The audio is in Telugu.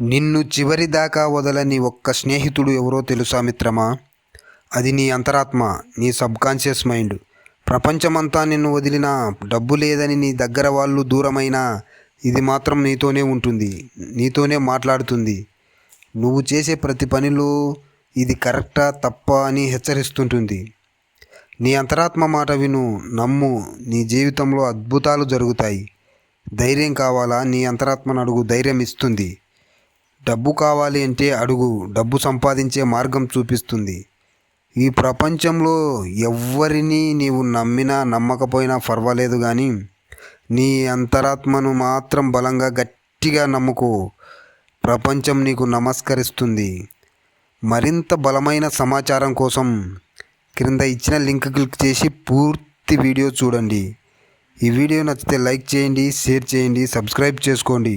నిన్ను చివరిదాకా వదలని ఒక్క స్నేహితుడు ఎవరో తెలుసా మిత్రమా? అది నీ అంతరాత్మ నీ సబ్కాన్షియస్ మైండ్. ప్రపంచమంతా నిన్ను వదిలినా డబ్బు లేదని నీ దగ్గర వాళ్ళు దూరమైనా ఇది మాత్రం నీతోనే ఉంటుంది నీతోనే మాట్లాడుతుంది. నువ్వు చేసే ప్రతి పనిలో ఇది కరెక్టా తప్ప అని హెచ్చరిస్తుంటుంది. నీ అంతరాత్మ మాట విను నమ్ము నీ జీవితంలో అద్భుతాలు జరుగుతాయి. ధైర్యం కావాలా? నీ అంతరాత్మను అడుగు ధైర్యం ఇస్తుంది. డబ్బు కావాలి అంటే అడుగు డబ్బు సంపాదించే మార్గం చూపిస్తుంది. ఈ ప్రపంచంలో ఎవ్వరిని నీవు నమ్మినా నమ్మకపోయినా పర్వాలేదు కానీ నీ అంతరాత్మను మాత్రం బలంగా గట్టిగా నమ్ముకో. ప్రపంచం నీకు నమస్కరిస్తుంది. మరింత బలమైన సమాచారం కోసం క్రింద ఇచ్చిన లింక్ క్లిక్ చేసి పూర్తి వీడియో చూడండి. ఈ వీడియో నచ్చితే లైక్ చేయండి షేర్ చేయండి సబ్స్క్రైబ్ చేసుకోండి.